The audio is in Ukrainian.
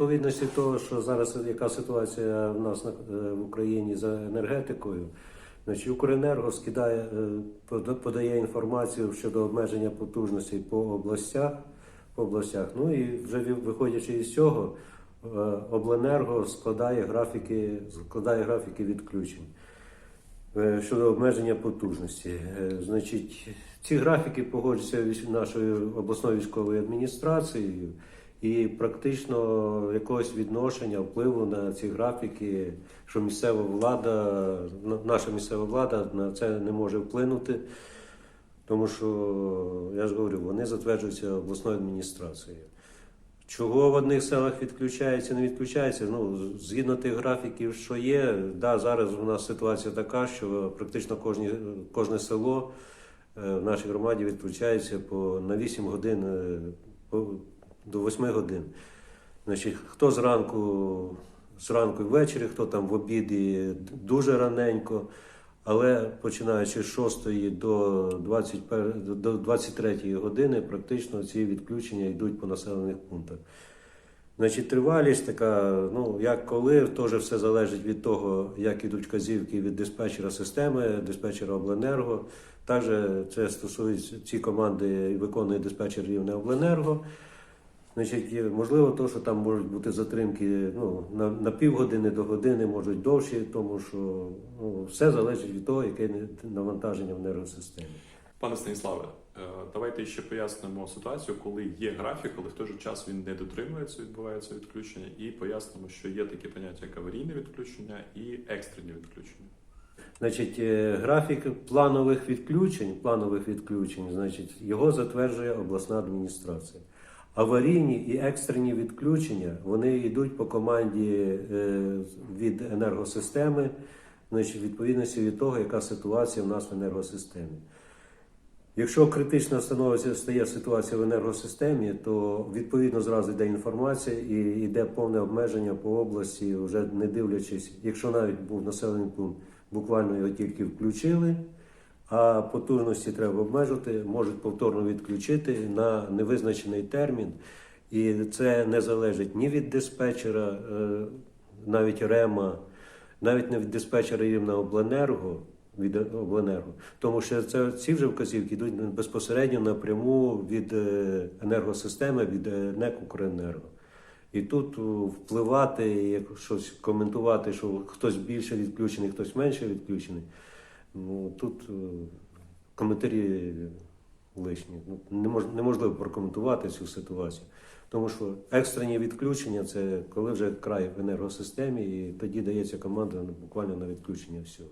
відповідності того, що зараз яка ситуація в нас е, в Україні за енергетикою, значить Укренерго скидає, е, подає інформацію щодо обмеження потужностей по областях, по областях. Ну і вже виходячи із цього, е, обленерго складає графіки, складає графіки відключень. Щодо обмеження потужності. Значить, ці графіки погоджуються нашою обласною військовою адміністрацією, і практично якогось відношення, впливу на ці графіки, що місцева влада, наша місцева влада на це не може вплинути. Тому що, я ж говорю, вони затверджуються обласною адміністрацією. Чого в одних селах відключається, не відключається? Ну, згідно тих графіків, що є, да, зараз у нас ситуація така, що практично кожні, кожне село е, в нашій громаді відключається по, на 8 годин е, по, до 8 годин. Значить, хто зранку, зранку і ввечері, хто там в обіді дуже раненько. Але починаючи з 6 до 21, до 23 години, практично ці відключення йдуть по населених пунктах. Значить, тривалість така, ну як коли, теж все залежить від того, як ідуть вказівки від диспетчера системи, диспетчера обленерго. Також це стосується ці команди виконує диспетчер рівня обленерго. Значить, можливо, то, що там можуть бути затримки ну, на, на півгодини до години, можуть довші, тому що ну, все залежить від того, яке навантаження в енергосистемі. Пане Станіславе, е, давайте ще пояснимо ситуацію, коли є графік, але в той же час він не дотримується, відбувається відключення, і пояснимо, що є такі поняття, як аварійне відключення і екстрені відключення. Значить, е, графік планових відключень, планових відключень, значить, його затверджує обласна адміністрація. Аварійні і екстрені відключення вони йдуть по команді е, від енергосистеми, значить, відповідності від того, яка ситуація в нас в енергосистемі. Якщо критично становиться стає ситуація в енергосистемі, то відповідно зразу йде інформація і йде повне обмеження по області, вже не дивлячись, якщо навіть був населений пункт, буквально його тільки включили, а потужності треба обмежити, можуть повторно відключити на невизначений термін. І це не залежить ні від диспетчера, е, навіть РЕМа, навіть не від диспетчера рівна обленерго, від обленерго, тому що це ці вже вказівки йдуть безпосередньо напряму від е, енергосистеми, від е, НЕК «Укренерго». І тут впливати, як щось коментувати, що хтось більше відключений, хтось менше відключений. Ну тут е, коментарі лишні. Ну, немож- неможливо прокоментувати цю ситуацію. Тому що екстрені відключення це коли вже край в енергосистемі, і тоді дається команда ну, буквально на відключення всього.